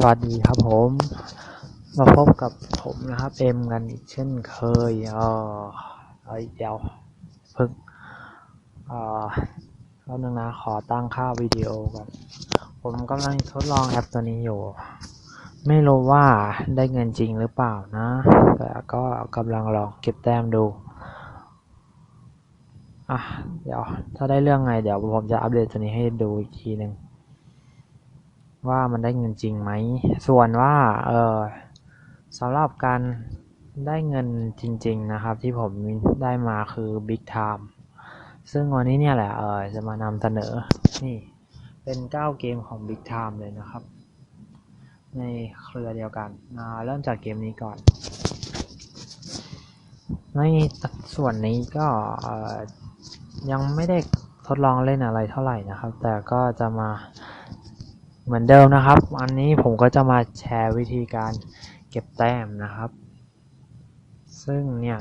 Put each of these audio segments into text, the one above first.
สวัสดีครับผม มาพบกับผมนะครับ เอ็มกันอีกเช่นเคยเออเอ้ยเดี๋ยวเพิ่งเอ่อแป๊บนึงนะขอตั้งค่าวิดีโอก่อน ผมกำลังทดลองแอปตัวนี้อยู่ ไม่รู้ว่าได้เงินจริงหรือเปล่านะ แต่ก็กำลังลองเก็บแต้มดูอะเดี๋ยวถ้าได้เรื่องไงเดี๋ยวผมจะอัปเดตตัวนี้ให้ดูอีกทีหนึ่ง ว่ามันได้เงินจริงไหม ส่วนว่า เออสำหรับการได้เงินจริง ๆ นะครับ ที่ผมได้มาคือ Big Time ซึ่งวันนี้เนี่ยแหละเออจะมานำเสนอ นี่เป็น9เกมของ Big Time เลยนะครับ ในเครือเดียวกันอ่าเริ่มจากเกมนี้ก่อน ในส่วนนี้ก็ยังไม่ได้ทดลองเล่นอะไรเท่าไหร่นะครับ แต่ก็จะมา เหมือนเดิมนะครับอันนี้ผมก็จะมาแชร์วิธีการเก็บแต้มนะครับ ซึ่งเนี่ย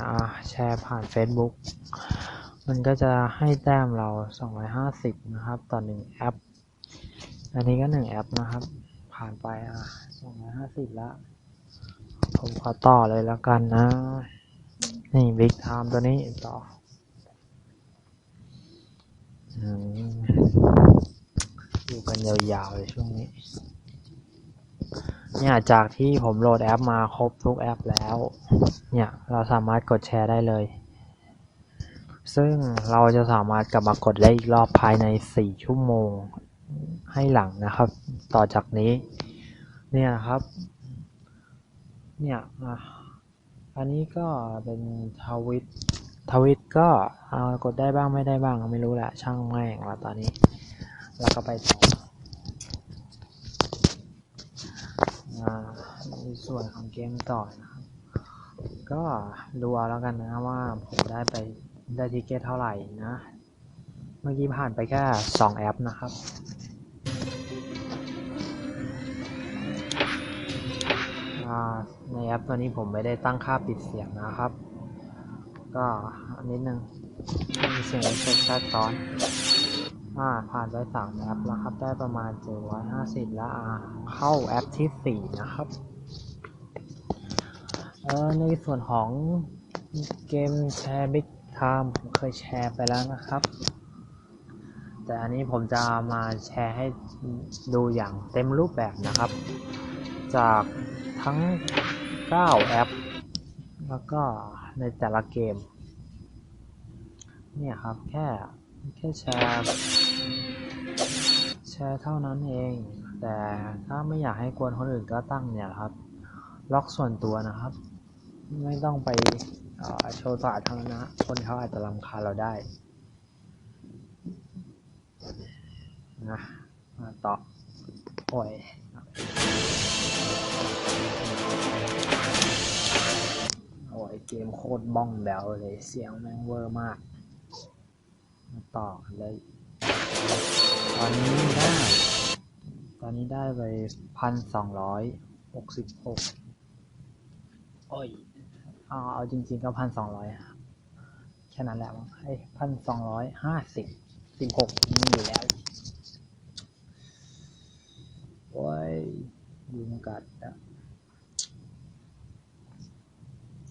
แชร์ผ่าน Facebook มันก็จะให้แต้มเรา 250 นะครับ ต่อหนึ่งแอป อันนี้ก็หนึ่งแอปนะครับ ผ่านไปอะ250ล้วผมขอต่อเลยแล้วกันนะ นี่ Big Time ตัวนี้ต่อ กันยาวๆเลยช่วงนี้ เนี่ยจากที่ผมโหลดแอปมาครบทุกแอปแล้ว เนี่ยเราสามารถกดแชร์ได้เลย ซึ่งเราจะสามารถกลับมากดได้อีกรอบภายใน 4 ชั่วโมงให้หลังนะครับ ต่อจากนี้ เนี่ยครับ เนี่ยอะอันนี้ก็เป็นทวิตทวิตก็เอากดได้บ้างไม่ได้บ้างไม่รู้แหละช่างแม่งล้วตอนนี้ แล้วก็ไปต่อในส่วนของเกมต่อนะครับ ก็ดูเอาแล้วกันนะว่าผมได้ไปได้ทิเกตเท่าไหร่นะ เมื่อกี้ผ่านไปแค่ 2 แอปนะครับในแอปตัวนี้ผมไม่ได้ตั้งค่าปิดเสียงนะครับ ก็อันนิดนึงมีเสียงเอฟเฟกต์ซ้อน อ่า ผ่านไปสามแอปแล้วครับ ได้ประมาณ750แล้วอ่า เข้าแอปที่สี่นะครับเออในส่วนของเกมแชร์บิ๊กไทม์ผมเคยแชร์ไปแล้วนะครับ แต่อันนี้ผมจะมาแชร์ให้ดูอย่างเต็มรูปแบบนะครับ จากทั้ง 9 แอป แล้วก็ในแต่ละเกม เนี่ยครับ แค่ แค่แชร์ ชร์เท่านั้นเอง แต่ถ้าไม่อยากให้กวนคนอื่นก็ตั้งเนี่ยครับ ล็อกส่วนตัวนะครับ ไม่ต้องไปโชว์สาธารณะคนเขาอาจจะรำคาญเราได้นะมาต่อโอ้ยโอ้ยเกมโคตรบ้องแบวเลย เสียงแม่งเวอร์มาก มาต่อเลย ตอนนี้ได้ ตอนนี้ได้ไปพันสองร้อยหกสิบหกโอ้ยเอาเอาจริงๆก็พันสองร้อยแค่นั้นแหละมั้งไอ้พันสองร้อยห้าสิบสิบหกมีอยู่แล้ว โอ้ยยุงกัดอะ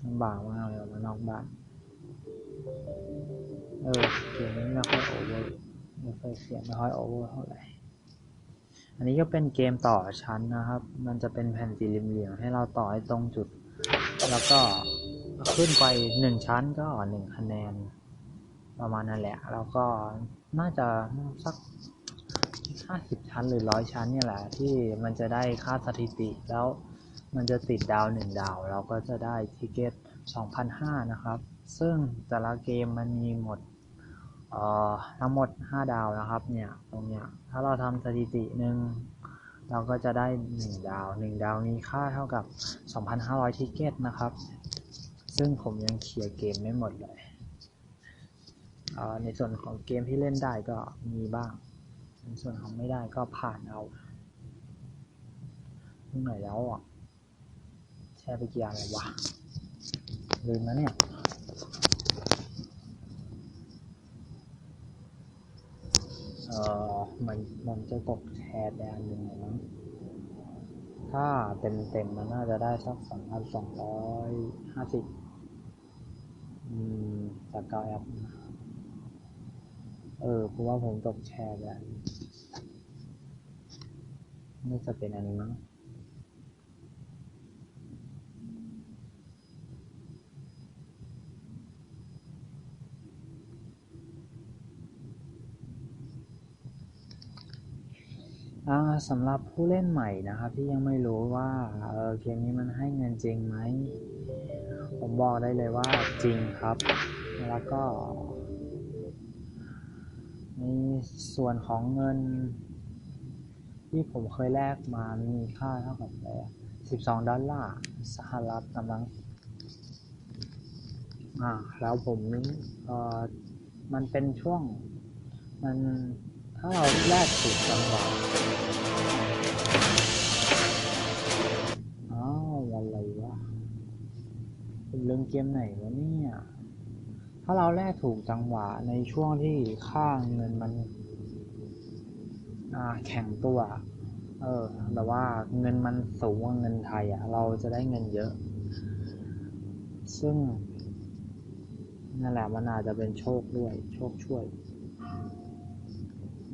ลำบากมากเลยออกมานอกบ้าน เออเสียงนี้ไม่ค่อยโอเวอร์ ไม่ค่อยเสียงไม่ค่อยโอเวอร์เท่าไหร่อันนี้ก็เป็นเกมต่อชั้นนะครับ มันจะเป็นแผ่นสี่เหลี่ยมๆให้เราต่อให้ตรงจุด แล้วก็ขึ้นไปหนึ่งชั้นก็หนึ่งคะแนน ประมาณนั่นแหละ แล้วก็น่าจะสักห้าสิบชั้นหรือร้อยชั้นเนี่ยแหละ ที่มันจะได้ค่าสถิติแล้วมันจะติดดาวหนึ่งดาว เราก็จะได้ทิเก็ต2,500นะครับ ซึ่งแต่ละเกมมันมีหมด ทั้งหมด 5 ดาวนะครับ เนี่ย ตรงเนี้ย ถ้าเราทำสถิติหนึ่งเราก็จะได้ 1 ดาว 1 ดาวมีค่าเท่ากับ 2,500 ทิเกตนะครับ ซึ่งผมยังเคลียร์เกมไม่หมดเลยเอ่อในส่วนของเกมที่เล่นได้ก็มีบ้าง ในส่วนของไม่ได้ก็ผ่านเอาตรงไหนแล้วอะ แชร์ไปกี่อันแล้ววะ ลืมแล้วเนี่ย เออมันมันจะตกแชร์แดนหนึ่งมั้งถ้าเต็มเต็มมันน่าจะได้สักสองพันสองร้อยห้าสิบอืมจากเก้าแอปนะเออเพราะว่าผมตกแชร์แดนน่าจะเป็นอันนี้มั้ง สำหรับผู้เล่นใหม่นะครับ ที่ยังไม่รู้ว่าเออเกมนี้มันให้เงินจริงไหม ผมบอกได้เลยว่าจริงครับ แล้วก็ในส่วนของเงิน ที่ผมเคยแลกมามีค่าเท่ากับอะไรสิบสองดอลลาร์สหรัฐกำลังอ่าแล้วผมเอ่อมันเป็นช่วงมัน ถ้าเราแลกถูกจังหวะอ้าวอะไรวะผมลืมเกมไหนวะเนี่ย ถ้าเราแลกถูกจังหวะในช่วงที่ค่าเงินมัน อ่า แข่งตัว เออแบบว่าเงินมันสูงกว่าเงินไทยอะ เราจะได้เงินเยอะ ซึ่งนั่นแหละมันอาจจะเป็นโชคด้วย โชคช่วย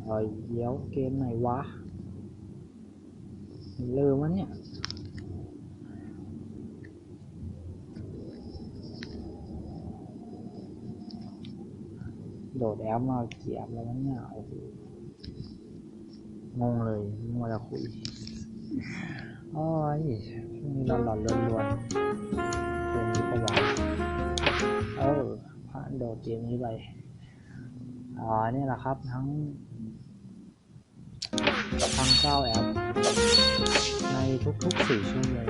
เอ้ยเดี๋ยวเกมไหนวะลืมวะเนี่ยโดดแอปมาเกียบแล้ววะเนี่ยโอ้โหงงเลยมัวจะคุยโอ้ยช่วงนี้หลอนๆล้วนๆเกมนี้ก็ว่าเออผ่านโดดเกมนี้ไปอ่านี่แหละครับทั้ง ทั้งเก้าแอปในทุกๆสี่ชั่วโมง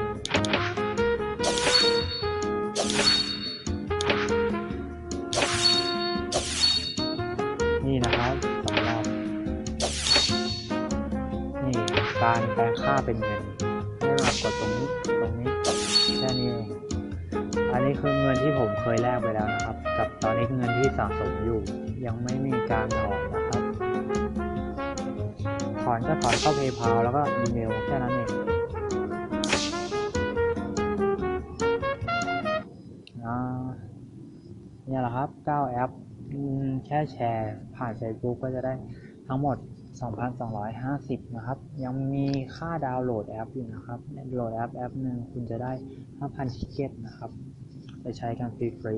นี่นะครับสำหรับนี่การแปลงค่าเป็นเงินให้มากดตรงนี้ตรงนี้แค่นี้เองอันนี้คือเงินที่ผมเคยแลกไปแล้วนะครับ กับตอนนี้เงินที่สะสมอยู่ ยังไม่มีการถอนนะ ถอนก็ถอนเข้า PayPal แล้วก็อีเมลแค่นั้นเองอ่าเนี่ยแหละครับ 9 แอปแค่แชร์ผ่าน Facebook ก็จะได้ทั้งหมด 2,250 นะครับ ยังมีค่าดาวน์โหลดแอปอยู่นะครับ โหลดแอปแอปหนึ่งคุณจะได้ 5,000ทิเก็ตนะครับ ไปใช้กันฟรี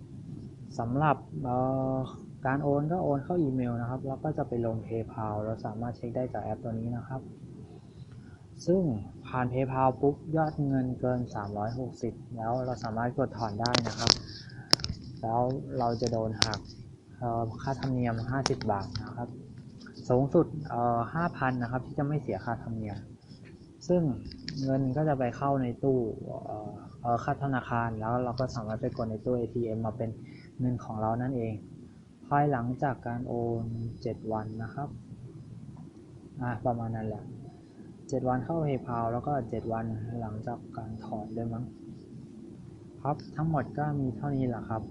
ๆสำหรับเอ่อ การโอนก็โอนเข้าอีเมลนะครับ แล้วก็จะไปลง PayPal เราสามารถเช็คได้จากแอปตัวนี้นะครับ ซึ่งผ่าน PayPal ปุ๊บยอดเงินเกิน 360 แล้วเราสามารถกดถอนได้นะครับ แล้วเราจะโดนหักค่าธรรมเนียม 50 บาทนะครับ สูงสุด5,000นะครับที่จะไม่เสียค่าธรรมเนียม ซึ่งเงินก็จะไปเข้าในตู้ค่าธนาคารแล้วเราก็สามารถไปกดในตู้ ATM มาเป็นเงินของเรานั่นเอง ภายหลังจากการโอน 7 วันนะครับอ่าประมาณนั้นแหละ 7 วันเข้า PayPal แล้วก็ 7 วันหลังจากการถอนด้วยมั้งครับทั้งหมดก็มีเท่านี้แหละครับ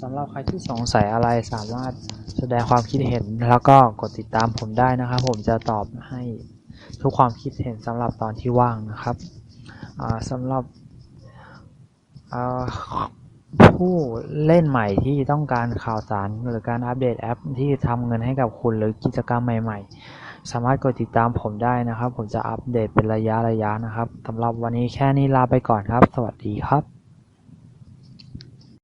สำหรับใครที่สงสัยอะไรสามารถแสดงความคิดเห็นแล้วก็กดติดตามผมได้นะครับ ผมจะตอบให้ทุกความคิดเห็นสำหรับตอนที่ว่างนะครับอ่าสำหรับอ่า ผู้เล่นใหม่ที่ต้องการข่าวสารหรือการอัปเดตแอปที่ทำเงินให้กับคุณหรือกิจกรรมใหม่ ๆ สามารถกดติดตามผมได้นะครับ ผมจะอัปเดตเป็นระยะระยะนะครับสำหรับวันนี้แค่นี้ลาไปก่อนครับ สวัสดีครับ